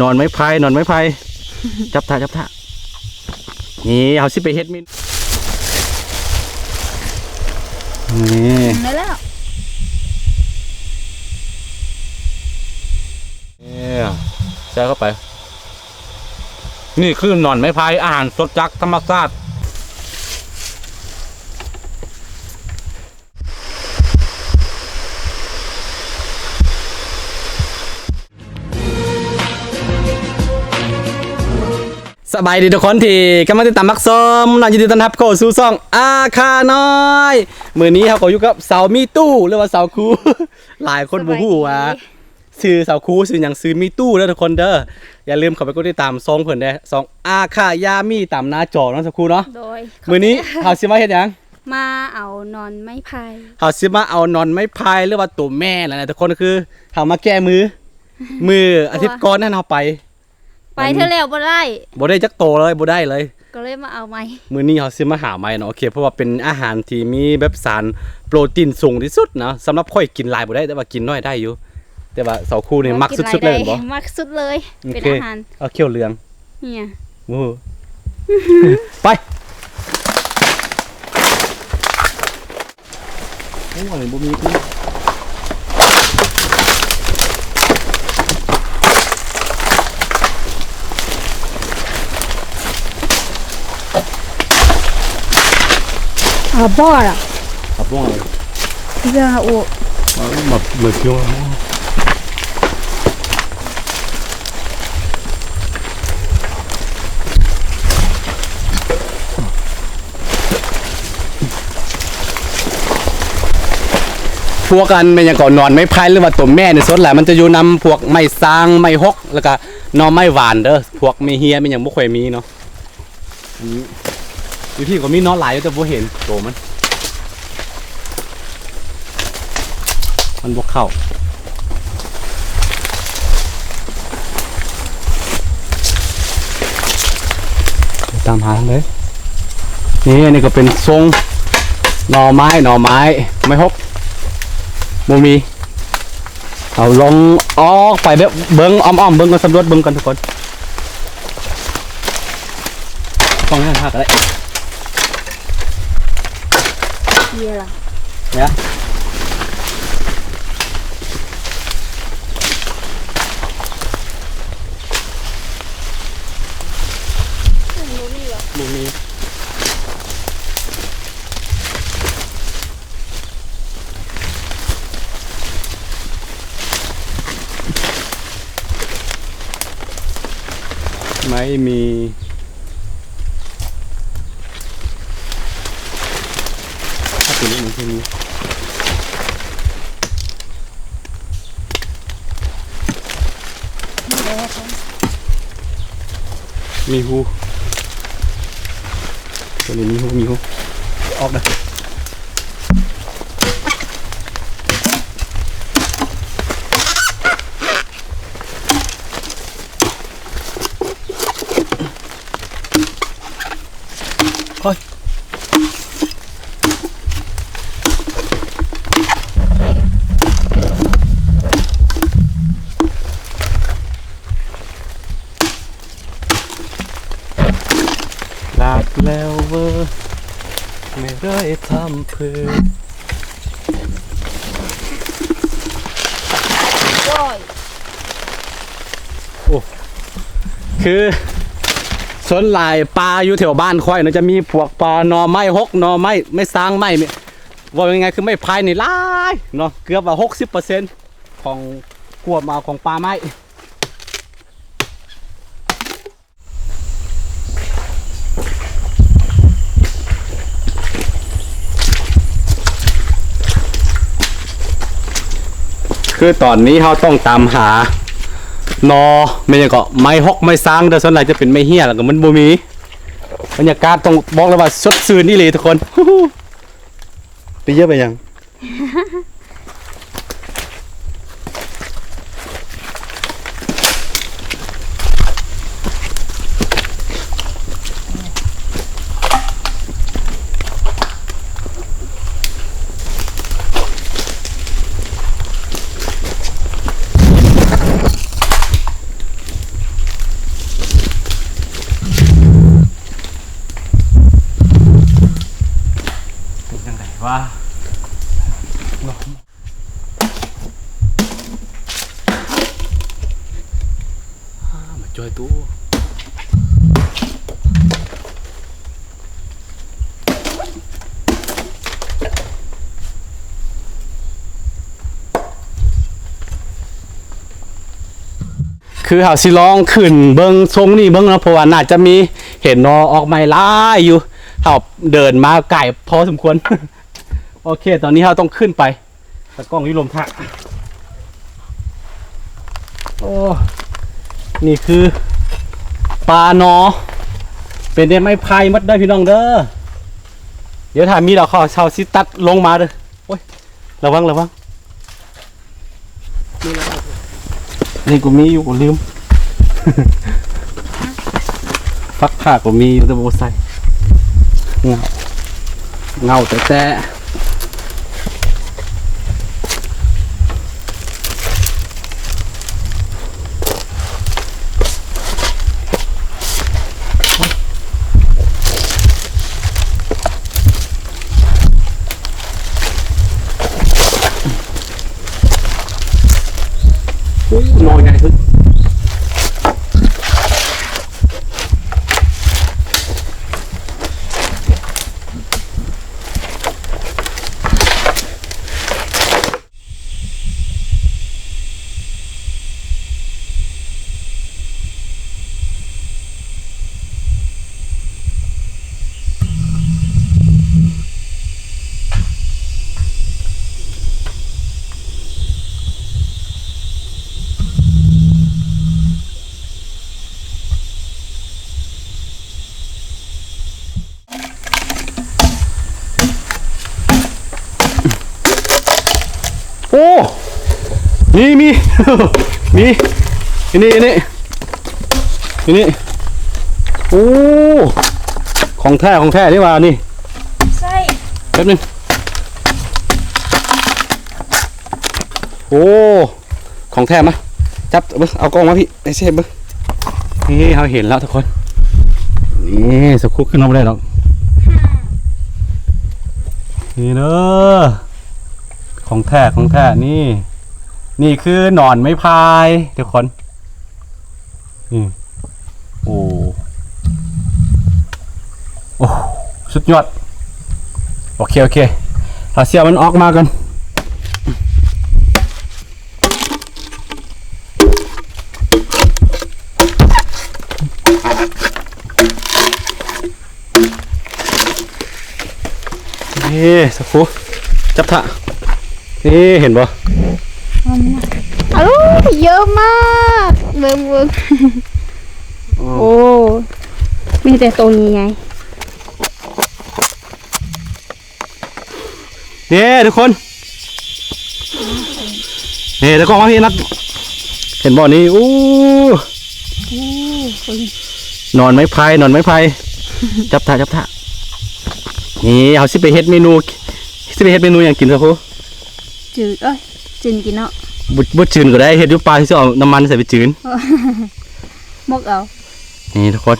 นอนไม้พายนอนไม้พายจับท่าจับท่านี่เอาสิไปเฮ็ดมินนี่ได้แล้วเนี่ยใส่เข้าไป นี่คือนอนไม้พายอาหารสดจากธรรมชาติ สบายดีทุกคนที่กำลังติดตามมักซ้อมน่ายินดีต้อนรับเข้าสู่ซ่องอาคาน้อยมือนี้เขาก็อยู่กับสาวมีตู้หรือว่าสาวคู หลายคนบูฮู้ว่าซื้อสาวคูซื้ออย่างซื้อมีตู้เด้อทุกคนเด้ออย่าลืมเข้าไปกดติดตามซองเพิ่นเด้อซองอาคายามีตามหน้าจอเนาะสักครู่เนาะโดยมื้อนี้เฮาสิมาเฮ็ดหยังมาเอานอนไม้พายเฮาสิมาเอานอนไม้พายหรือว่าตัวแม่นั่นแหละทุกคนคือเฮามาแก้มือมืออาทิตย์ก่อนนั่นเฮาไป ไปเท่าแล้วบ่ได้บ่ได้จักโตเลยบ่ได้เลย ก็เลยมาเอาไม้มื้อนี้เฮาสิมาหาใหม่เนาะโอเค เพราะว่าเป็นอาหารที่มีแบบสารโปรตีนสูงที่สุดเนาะสำหรับข่อยกินหลายบ่ได้แต่ว่ากินน้อยได้อยู่ แต่ว่าสาวคู่นี่มักสุดๆเลยเห็นบ่มักสุดเลยโอเป็นเคอาหารเอาเขี้ยวเหลืองเนี่ยโอ้โหไปโอ้ยบ่มีที่ อ่าบ่ล่ะ ขับว่างเลย เรื่องโอ้ เอามาเหมือนเขี้ยวพวกกันเป็นอย่างก่อนนอนไม่พายหรือว่าตัวแม่ในสดแหละมันจะอยู่นำพวกไม้ซางไม้ฮกแล้วก็หนอไม้หวานเด้อพวกมีเฮียเป็นอย่างบ่ค่อยมีเนาะ อันนี้อยู่ที่ก็มีเน้อหลายอยู่แต่บ่เห็นโตมัน มันบกเข้าตามหาทางเลยนี่อันนี้ก็เป็นทรงหน่อไม้หน่อไม้ไม่ฮกโมมีเอาลงออกไปเด้อเบิ้งอ้อมๆเบิ้งกันสำรวจเบิ้งกันทุกคนต้องให้หักอะไร เหี้ยล่ะ เนี่ย บ่มีไม่มี ถ้าตัวนี้มันจะมีมีหูตัวนี้มีหูมีหูออกนะโอ้ยลาบแล้วเวอร์ ไม่ได้ทำเพื่อโอ้คือส่วนหลายปลาอยู่แถวบ้านค่อยเนาะจะมีพวกปลาหนอไม้ฮกหนอไม้ไม่สร้างไม้เนี่ว่ายังไงคือไม่พายในหลายเนาะเกือบว่าหกสิบเปอร์เซ็นต์ของกวมาของปลาไม้ คือตอนนี้เราต้องตามหานอไม่ใช่ก็ไม้ฮอกไม้สร้างแต่ส่วนใหญ่จะเป็นไม้เหี้ยแล้วก็มันบ่มีบรรยากาศต้องบอกเลยว่าสดชื่นนี่เลยทุกคนไปเยอะไปยัง ว่ามา จอยตู้คือเฮาสิลองขึ้นเบิงทรงนี่เบิงนะเพราะว่าน่าจะมีเห็นนอออกไม้หลายอยู่เฮาเดินมาไก่พอสมควร โอเค ตอนนี้เราต้องขึ้นไปตะกล้องยุลมทักโอ้ นี่คือปลาหนอ เป็นได้ไม้พายมัดได้พี่น้องเด้อเดี๋ยวถ้ามีเราขอชาวซิตัดลงมาเด้อโอ้ยระวังระวังนี่กูมีอยู่กูลืมฟักผ้ากูมีอยู่แต่โบใส่เงาเงาแต่แต่ อุ้ยน มีมี มีอันนี่อันนี่อันนี่โอ้ของแท้ของแท้นี่ว่านี่ใช่แป๊บนึงโอ้ของแท้มะจับเบิ้งเอากล้องมาพี่ไอ้เชฟเบิ้งนี่เราเห็นแล้วทุกคนนี่สกครุกขึ้นมาไม่ได้หรอกนี่เด้อของแท้ของแท้นี่ นี่คือหนอนไม้พายทุกคนนี่โอ้โอ้สุดยอด โอเค โอเคเอาเสียมันออกมากันนี่สักครู่จับถะนี่เห็นบ่ เยอะมากเบิ่งเบิ่งโอ้มีแต่ตัวนี้ไงนี่ทุกคนนี่ตะกล้องมาพี่นัดเห็นบ่นี่อู้นอนไม้พายนอนไม้พายจับถะจับถะนี่เอาสิไปเฮ็ดเมนูสิไปเฮ็ดเมนูอย่างกินสักครู่จืดเอ้ยจืดกินเนาะ บุบุจืนก็ได้เฮ็ดอยู่ปลาที่สิเอาน้ำมันใส่ไปจืนมกเอานี่ทุกคน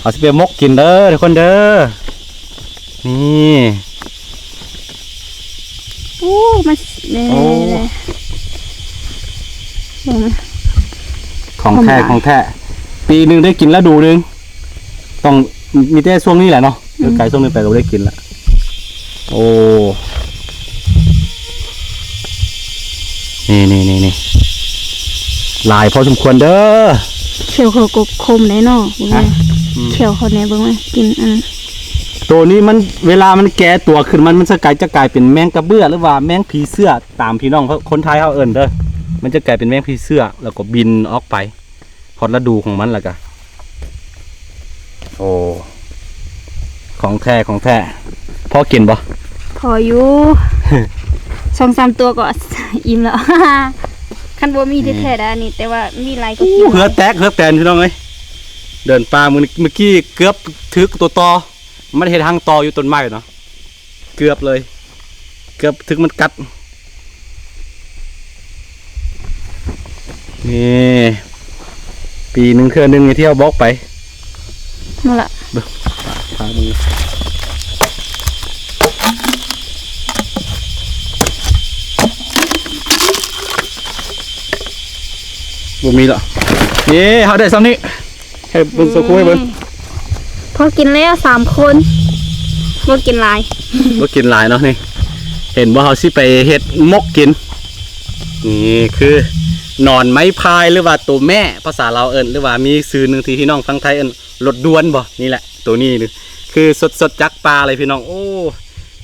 เอาสิไปมกกินเด้อทุกคนเด้อนี่โอ้มันเนี่ยโอ้เบิ่งนะของแท้ธรรมดาของแท้ปีหนึ่งได้กินแล้วดูหนึงต้องมีแต่ช่วงนี้แหละเนาะเดี๋ยวไก่ช่วงนึงไปก็บ่ได้กินละโอ้ นี่นี่นี่นี่หลายพอสมควรเด้อเขียวเขาก็คมได้เนาะเบิ่งฮะนะอืมเขียวเขาเนี่ยเบิ่งไหมกินอันนั้นตัวนี้มันเวลามันแก่ตัวขึ้นมันมันจะกลายจะกลายเป็นแมงกระเบื้อหรือว่าแมงผีเสื้อตามพี่น้องเขาคนไทยเขาเอิ้นเด้อมันจะกลายเป็นแมงผีเสื้อแล้วก็บินออกไปพอดฤดูของมันแล้วก็โอ้ของแท้ของแท้พอกินบ่พออยู่ สองสามตัวก็ อิ่มแล้ว คันบัวมีแท้ๆได้อันนี่ แต่ว่ามีหลายก็กินเหือแตกเหือแตนพี่น้องเอ้ยเดินป่ามือเมื่อกี้เกือบถึกตัวตอมันเห็นทางตออยู่ต้นไม้เนาะเกือบเลย เกือบถึงมันกัดนี่ปีหนึ่งเครือหนึ่งที่เอาบล็อกไปนั่นละพามึง บ่มีหรอกนี่เฮาได้ซ้ำนี้ให้เบิ่งสักครู่ให้เบิ่งพอกินแล้วสามคนบ่กินหลายบ่กินหลายเนาะนี่ เห็นว่าเฮาสิไปเฮ็ดมกกิน นี่คือ หนอนไม้พายหรือว่าตัวแม่ภาษาเราวเอิ้นหรือว่ามีชื่อหนึงที่พี่น้องฟังไทยเอิ้นรถด่วนบ่นี่แหละ ตัวนี้นี่คือสดๆจากปลาเลยพี่น้อง โอ้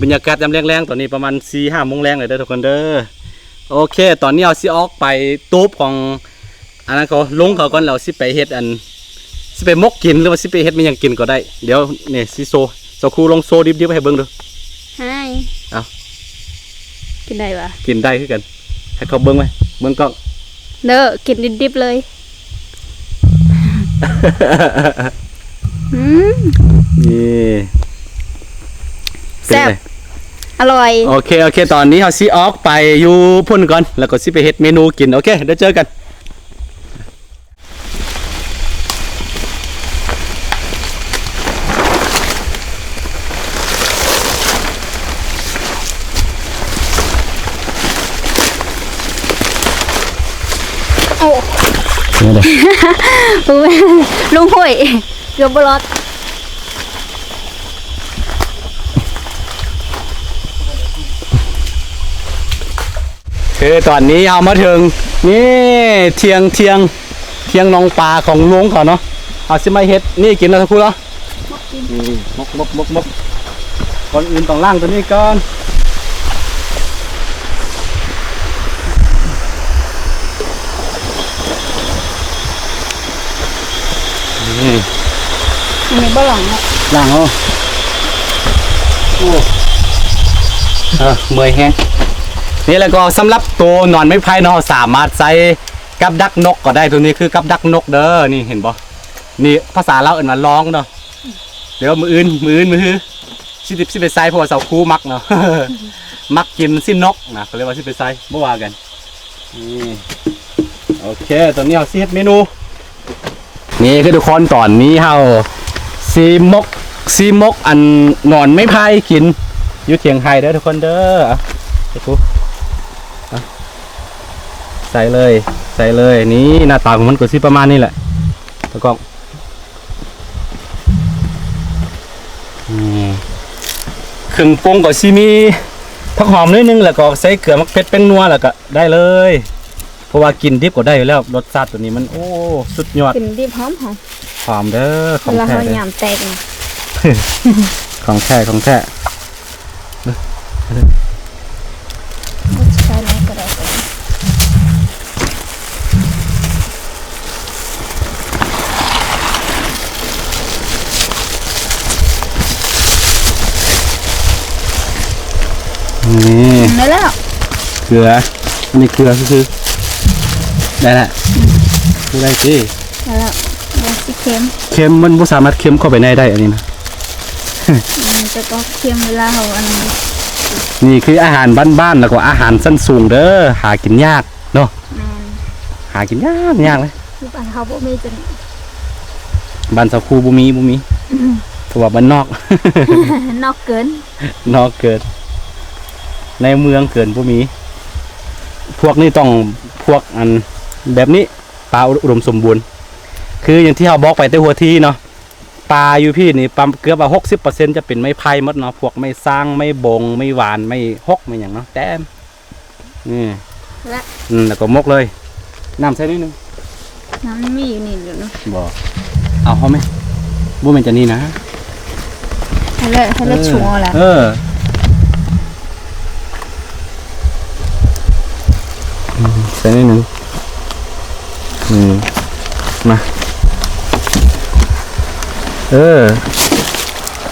บรรยากาศยามแรงๆตอนนี้ประมาณ4-5โมงแรงเลยเด้อทุกคนเด้อโอเค ตอนนี้เอาสิออกไปตูบของ อันนั้นเขาลงเขาก่อนแล้วสิไปเฮ็ดอันสิไปมกกินหรือว่าสิไปเฮ็ดมันยังกินก็ได้ เดี๋ยวนี่สิโซสครูลองโซดิบๆให้เบิ่งดูให้เอ้ากินได้ปะกินได้คือกัน ให้เขาเบิ่งไหมเบิ่งกล้องเด้อกินดิบๆเลยอืมนี่แซ่บเป็นไงอร่อย โอเค โอเค ตอนนี้เราสิออกไปอยู่พุ่นก่อน แล้วก็สิไปเฮ็ดเมนูกิน โอเค เดี๋ยวเจอกัน โอ้ นี่เลย ลุงห่วยเกือบบรอดคือตอนนี้เอามาถึงนี่เทียงเทียงเทียงหนองปลาของลุงเขาเนาะเอาสิมาเฮ็ดนี่กินแล้วทุกคนเหรอนี่มกมกมกมกก่อนอื่นต้องล้างตัวนี้ก่อน นี่อันนี้บ่หลังอะล่างเอาโอ้เออเมื่อยแฮงนี่แล้วก็สำหรับตัวหนอนไม้ไผ่เนาะสามารถใส่กับดักนกก็ได้ตัวนี้คือกับดักนกเด้อนี่เห็นบ่นี่ภาษาเราวเอิ้นว่าร้องเนาะเดี๋ยวมืออื่นมืออื่นมือฮือสิสิสิไปใส่เพราะว่าเสาคูมักเนาะ มักกินสิ้นนกนะเขาเรียกว่าสิไปใส่บ่ว่ากันนี่โอเคตอนนี้เอาสิเฮ็ดเมนู นี่คือทุกคนตอนนี้เฮาซีมกซีมกอันหนอนไม่พายกินอยู่เถียงไฮเด้อทุกคนเด้ออะเดี๋ยวกูอะใส่เลย ใส่เลยนี่หน้าตาของมันก็สิประมาณนี้แหละตะกล้องนี่เครื่องปรุงก็สิมีผักหอมนิดนึงแล้วก็ใส่เกลือมักเผ็ดเป็นนัวแล้วก็ได้เลย เพราะว่ากินดิบก็ได้อยู่แล้วรสชาติตัวนี้มันโอ้สุดยอดกินดิบหอมหอมหอมเด้อขเวองลาแท้เขาเด้อหยำแตกนี่ของแท้ของแท้ใช้แล้วก็ได้นี่ ได้แล้วเกลืออันนี้เกลือคือๆ ได้ละไม่ได้สิได้แล้วแล้วสิเค็มเค็มมันบ่สามารถเค็มเข้าไปในได้อันนี้นะมันจะก็เค็มเวลาเขาอันนี้นี่คืออาหารบ้านๆแล้วก็อาหารสั้นสูงเด้อหากินยากเนาะแมนหากินยากยากเลยคือบ้านเขาบ่มีจนบ้านสาวคูบ่มีบ่มีเพราะว่าบ้านนอก นอกเกินนอกเกิดในเมืองเกินบ่มี พวกนี้ต้องพวกอัน แบบนี้ปลาอุดมสมบูรณ์ คืออย่างที่เราบอกไปแต่หัวทีเนาะปลาอยู่พี่นี่ปั๊มเกือบว่าหกสิบเปอร์เซ็นจะเป็นไม้ไผ่หมดเนาะพวกไม้สร้างไม้บงไม้หวานไม้ฮกไม้อย่างเนาะแต้มนี่และอืมแล้วก็มกเลยน้ำใส่นิดนึงน้ำมีอยู่นี่อยู่เนาะบอกเอาเขาไหมบ่แม่นจะนี่นะให้เลิกให้เลิกชัวร์แล้วเอออืมใส่นิดนึง อืมมา เออ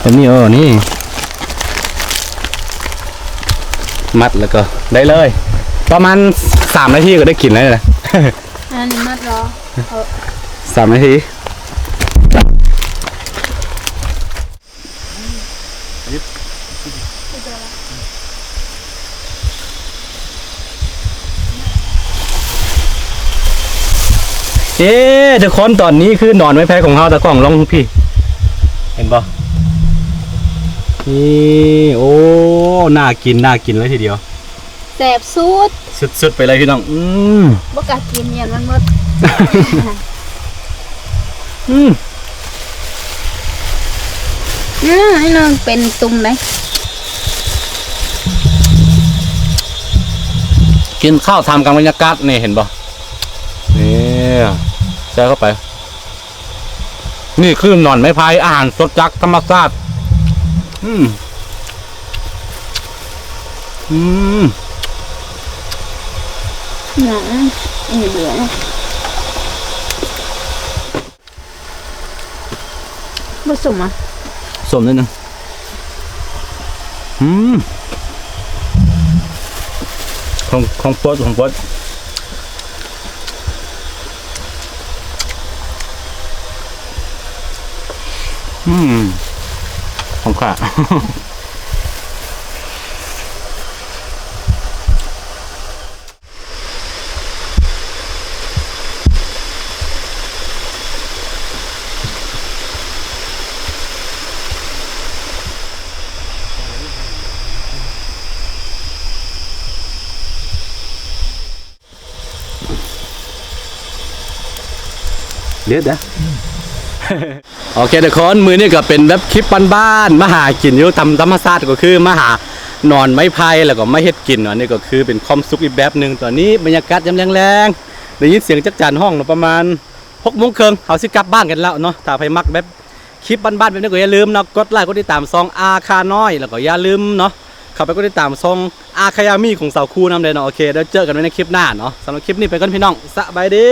แบบนี้เออนี่ มัดแล้วก็ได้เลย ประมาณสามนาทีก็ได้กินแล้วแหละอันนี้มัดรอ สามนาที เอ๊ะทุกคนตอนนี้คือนอนไม่แพ้ของเฮาตะกล้องลองพี่ เห็นปะนี่โอ้น่ากินน่ากินเลยทีเดียวแสบสุดสุดๆไปเลยพี่น้อง อืมบ่กล้ากินเนี่ยมันหมดอืมอ่าไอ้น้องเป็นตุ่มเลยกินข้าวทำกับบรรยากาศนี่เห็นบ่นี่ แช่เข้าไป นี่คือหนอนไม้พายอาหารสดจากธรรมชาติอืมอืมหนังอันนี้เบื่อนะผสมอะสมนิดนึงอืมของของโปรดของโปรด อืมของข้าเด็ดนะ โอเคทุกคนมือนี่ก็เป็นแบบคลิปบ้านๆมาหากินอยู่ตามธรรมชาติก็คือมาหานอนไม้ไผ่แล้วก็ไม่เฮ็ดกินอันนี้ก็คือเป็นความสุขอีกแบบหนึ่งตอนนี้บรรยากาศยามแรงๆได้ยินเสียงจักจันห้องเนาะประมาณ6โมงครึ่งเขาสิกลับบ้านกันแล้วเนาะถ้าใครมักแบบคลิปบ้านๆแบบนี้ก็อย่าลืมเนาะกดไลค์กดติดตามซองอาคาน้อย แล้วก็อย่าลืมเนาะเข้าไปกดติดตามซองอาคายามีของสาวคู่นำเลยเนาะโอเคแล้วเจอกันไว้ในคลิปหน้าเนาะสำหรับคลิปนี้ไปก่อนพี่น้องสบายดี